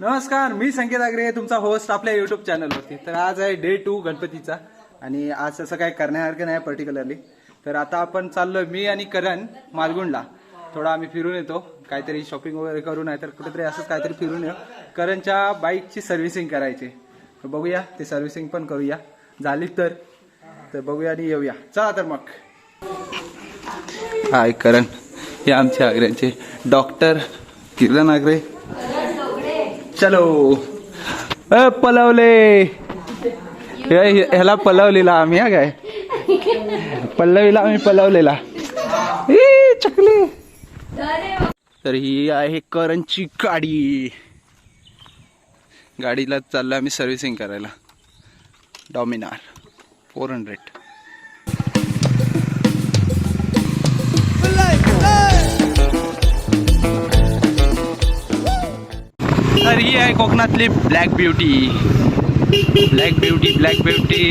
नमस्कार मी संकेत आगरे तुमचा होस्ट आपल्या युट्यूब चॅनलवरती तर आज आहे डे टू गणपतीचा आणि आज असं काही करण्यासारखं नाही पर्टिक्युलरली तर आता आपण चाललोय मी आणि करण मालगुंडला. थोडा आम्ही फिरून येतो. काहीतरी शॉपिंग वगैरे करू नाही तर कुठेतरी असंच काहीतरी फिरून येऊ. करणच्या बाईकची सर्व्हिसिंग करायची तर बघूया ते सर्व्हिसिंग पण करूया. झाली तर? तर बघूया आणि येऊया. चला तर मग. हाय करण. हे आमचे आग्र्यांचे डॉक्टर किरण आग्रे. चलो। अ पलवले। हे- ह्याला पलवलेला आम्ही हा काय? पल्लवीला आम्ही पलवलेला. चकली. तर ही आहे करणची गाडी. गाडीला चाललो आम्ही सर्व्हिसिंग करायला. Dominar. Four hundred জগন্নাথলি black beauty black beauty black beauty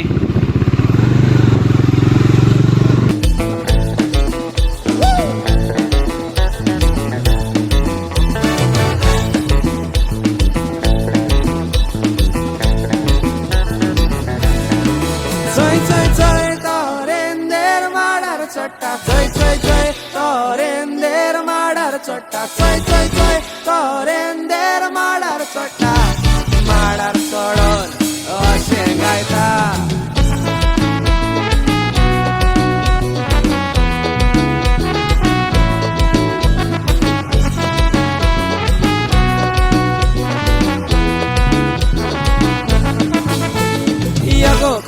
চট্টা জয় জয় জয় তরেন্দের মাডার চট্টা জয় জয় জয় তরে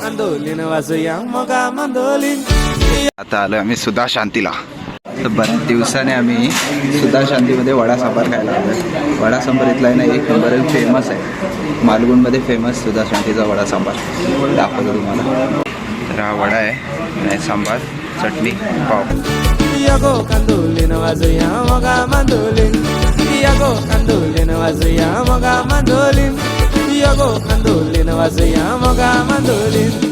यगो कांदोलीन वाजूया. मोगा मांदोलीन आता आलो आम्ही सुधा शांतीला. तर बऱ्याच दिवसाने आम्ही सुधा शांतीमध्ये वडा सांबार खायला आलो वडा सांबार इथला आहे ना एक नंबर फेमस आहे. मालगुणमध्ये फेमस सुधा शांतीचा वडा सांबार. दाखवतो तुम्हाला. तर हा वडा आहे आणि सांबार चटणी पाव. कांदोलीन वाजूया मोगा मांदोलीन कांदोलीन वाजूया मोगा मांदोलीन यगो कांदोलीन वाजूया मोगा मांदोलीन आगो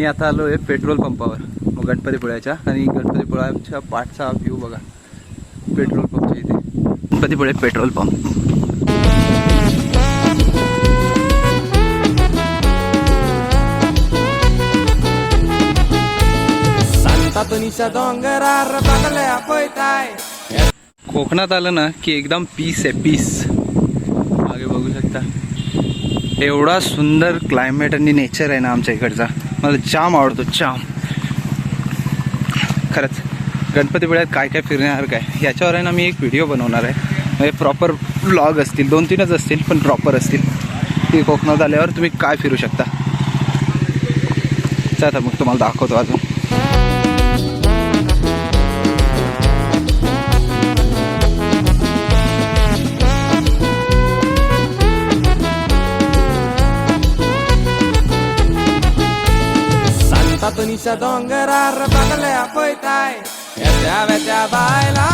मी आता आलो आहे पेट्रोल पंपावर मग गणपतीपुळ्याच्या आणि गणपतीपुळ्याच्या पाठचा व्ह्यू बघा. पेट्रोल पंपच्या इथे. Ganpatipule petrol pump. कोकणात आलं ना की एकदम पीस आहे पीस एवढा सुंदर क्लायमेट आणि नेचर आहे ना आमच्या इकडचा. मला जाम आवडतो जाम. खरंच गणपतीपुळ्यात काय काय फिरण्यासारखं आहे याच्यावर आहे ना मी एक व्हिडिओ बनवणार आहे. म्हणजे प्रॉपर ब्लॉग असतील दोन तीनच असतील पण प्रॉपर असतील. ती कोकणात आल्यावर तुम्ही काय फिरू शकता? चला मग तुम्हाला दाखवतो अजून. सांता तुनीच्या दोंगरार बागल्या पळताय येत्या वेत्या बायला.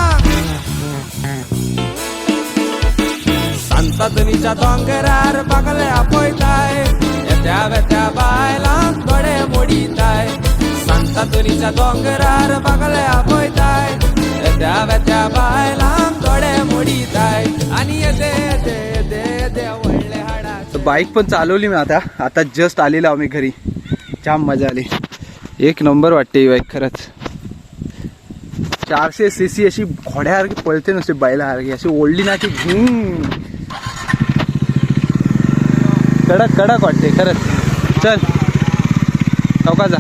सांता तुनीच्या दोंगरार बागल्या पळताय येत्या वेत्या बायला गडे मोडीताय सांता तुनीच्या दोंगरार बागल्या पळताय येत्या वेत्या बायला गडे मोडीताय आणि येते येते येते येते व्हडले हाडा तर बाईक पण चालवली मी आता. आता जस्ट आलेलो आम्ही घरी. छान मजा आली. एक नंबर वाटते ही बाईक खरंच. चारशे सी सी अशी घोड्यासारखी पळते नसते बैलासारखी अशी ओढली ना की झिंग. कडक कडक वाटते खरंच. चल. चौका जा.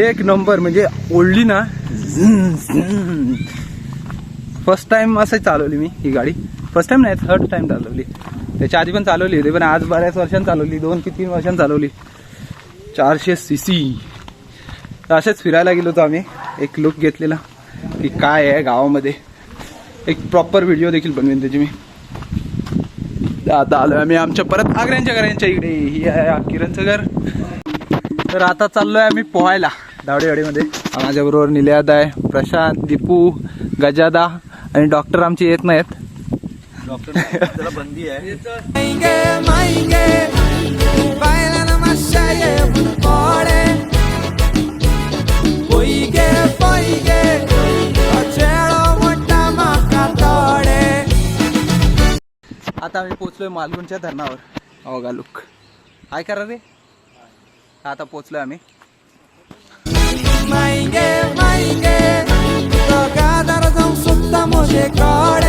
एक नंबर म्हणजे ओढली ना फर्स्ट टाइम असं चालवली मी ही गाडी. फर्स्ट टाइम नाही थर्ड टाइम चालवली. त्याच्या आधी पण चालवली होती पण आज बऱ्याच वर्षांनी चालवली दोन की तीन वर्षांनी चालवली. चारशे सी सी असेच फिरायला गेलो होतो आम्ही एक लुक घेतलेला की काय आहे गावामध्ये. एक प्रॉपर व्हिडिओ देखील बनवेन त्याची मी. आता आलो आम्ही आमच्या परत आग्र्यांच्या घरांच्या इकडे ही आहे किरणचं घर. तर आता चाललोय आम्ही पोहायला दावडेवाडीमध्ये माझ्याबरोबर निलयाद आहे प्रशांत दीपू गजादा आणि डॉक्टर आमचे येत नाहीत. आता आम्ही पोचलोय मालगुंडच्या धरणावर. हो अवघा लुक. काय करा रे आता पोचलोय आम्ही. माहिती माहिती जाऊन सुद्धा मोठे काढ.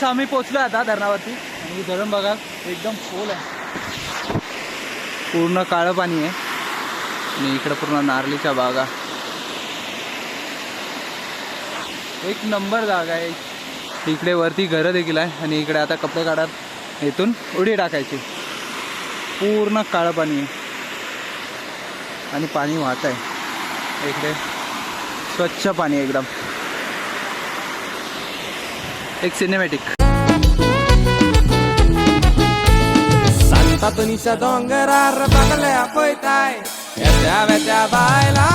जस्ट आम्ही पोहोचलो आता धरणावरती. आणि धरण बघा एकदम फोल आहे. पूर्ण काळं पाणी आहे. आणि इकडं पूर्ण नारळीच्या बागा. एक नंबर जागा आहे. इकडे वरती घरं देखील आहे. आणि इकडे आता कपडे काढत इथून उडी टाकायची. पूर्ण काळं पाणी आहे. आणि पाणी वाहत आहे इकडे स्वच्छ पाणी आहे एकदम. एक सिनेमॅटिक सांतातुनीच्या डोंगरार बघल्या पळताय येत्या वेत्या बायला.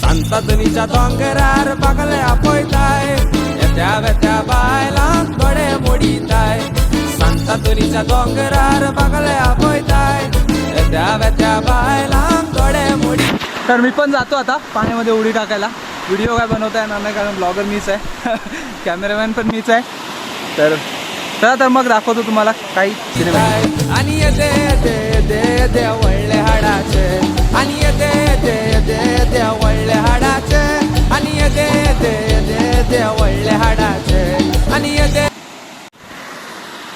सांतातुनीच्या डोंगरार बघल्या पळताय येत्या वेत्या बायला थोडे मोडीताय. सांतातुनीच्या डोंगरार बघल्या पळताय येत्या वेत्या बायला तर मी पण जातो आता पाण्यामध्ये उडी टाकायला. व्हिडिओ काय बनवता येणार नाही कारण ब्लॉगर मीच आहे. कॅमेरामॅन पण मीच आहे. तर चला तर मग दाखवतो तुम्हाला काही सिनेमा आणि येते येते येते येते वळले हाडाचे. आणि येते येते येते येते वळले हाडाचे. आणि येते येते येते येते वळले हाडाचे. आणि येते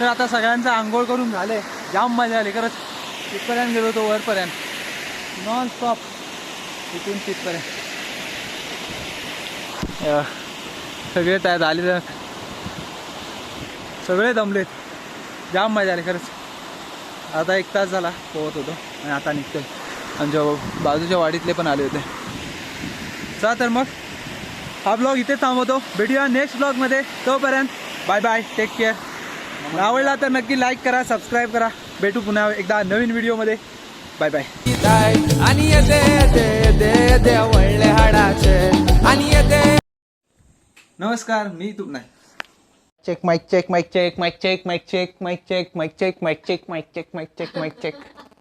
तर आता सगळ्यांचं आंघोळ करून झाले. जाम मजा आली. खरंच तिथपर्यंत गेलो होतो वरपर्यंत. नॉन स्टॉप इथून तिथपर्यंत. सगळे त्यात आले तर सगळे दमलेत. जाम मजा आली खरंच. आता एक तास झाला पोहत होतो आणि आता निघतोय. आमच्या बाजूच्या वाडीतले पण आले होते. चला तर मग हा ब्लॉग इथे थांबवतो. भेटूया नेक्स्ट ब्लॉगमध्ये तोपर्यंत बाय बाय टेक केअर आवडला तर नक्की लाईक करा सबस्क्राईब करा. भेटू पुन्हा एकदा नवीन व्हिडिओमध्ये बाय बाय. आणि येते येते हाडाचे. आणि येते नमस्कार मी तू नाही check mic check mic check mic check mic check mic check mic check mic check mic check mic check mic check